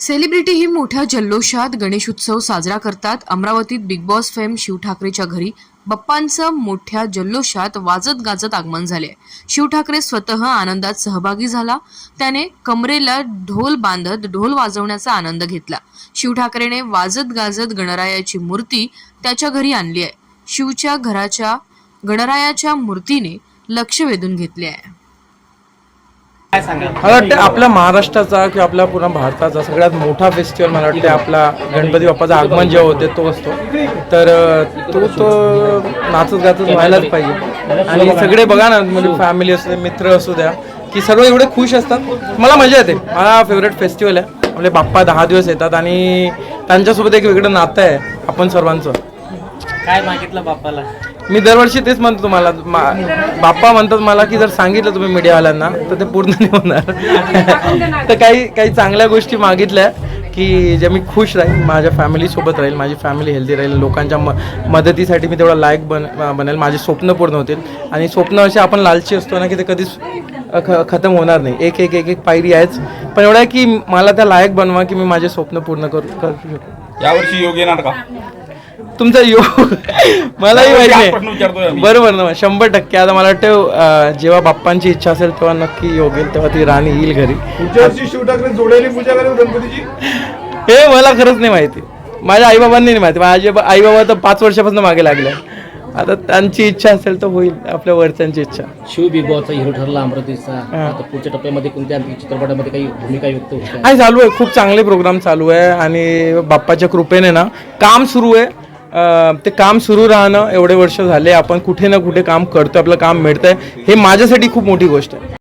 Celebrity ही मोठ्या जल्लोषात गणेशोत्सव साजरा करतात. अमरावतीत बिग बॉस फेम शिव ठाकरेच्या घरी बप्पांचं मोठ्या जल्लोषात वाजत गाजत आगमन झाले शिव ठाकरे स्वतः आनंदात सहभागी झाला. त्याने कमरेला ढोल बांधत ढोल वाजवण्याचा आनंद घेतला. शिव ठाकरेने वाजत गाजत गणरायाची मूर्ती त्याच्या घरी आणली आहे. शिवच्या घराच्या गणरायाच्या मूर्तीने लक्ष वेधून घेतले आहे. मला वाटतं आपल्या महाराष्ट्राचा किंवा आपल्या पूर्ण भारताचा सगळ्यात मोठा फेस्टिवल मला वाटतं आपला गणपती बाप्पाचं आगमन जेव्हा होते तो. असतो तर तो तो नाचत गातच व्हायलाच पाहिजे. आणि सगळे बघा ना म्हणजे फॅमिली असू दे मित्र असू द्या की सर्व एवढे खुश असतात. मला मजा येते. मला फेवरेट फेस्टिवल आहे. आपले बाप्पा दहा दिवस येतात आणि त्यांच्यासोबत एक वेगळं नातं आहे आपण सर्वांचं. काय मागितलं बाप्पाला? मी दरवर्षी तेच म्हणतो तुम्हाला बाप्पा म्हणतात मला की जर सांगितलं तुम्ही मीडियावाल्यांना तर ते पूर्ण नाही होणार. तर काही काही चांगल्या गोष्टी मागितल्या की जे मी खुश राहील माझ्या फॅमिलीसोबत राहील माझी फॅमिली हेल्दी राहील लोकांच्या म मदतीसाठी मी तेवढा लायक बन बनेल माझे स्वप्न पूर्ण होतील. आणि स्वप्न असे आपण लालची असतो ना की ते कधीच ख खतम होणार नाही. एक एक एक एक पायरी आहेच. पण एवढं आहे की मला त्या लायक बनवा की मी माझे स्वप्न पूर्ण करू करू शकतो यावर्षी योग येणार का? तुमचा योग मलाही माहिती नाही आम्ही. बरोबर ना शंभर टक्के. आता मला वाटतं जेव्हा बाप्पांची इच्छा असेल तेव्हा नक्की योग येईल तेव्हा ती राणी येईल घरी. पुढच्या वर्षी शिव ठाकरे जोड्याने पूजा करेल गणपतीची? हे मला खरंच नाही माहिती. माझ्या आईबाबांनी नाही माहिती. माझे आईबाबा तर पाच वर्षापासून मागे लागले आता त्यांची इच्छा असेल तर होईल आपल्या वरच्यांची इच्छा. शिव बिग बॉसचा हिरो ठरला अमरावतीचा आता पुढच्या टप्प्यामध्ये कोणत्या चित्रपटामध्ये काही भूमिका युक्त होत आहे? आहे चालू आहे. खूप चांगले प्रोग्राम चालू आहे. आणि बाप्पाच्या कृपेने ना काम सुरू आहे. ते काम सुरू राहणं एवढे वर्ष झाले आपण कुठे ना कुठे काम करतो आपलं काम मिळतंय. हे माझ्यासाठी खूप मोठी गोष्ट आहे.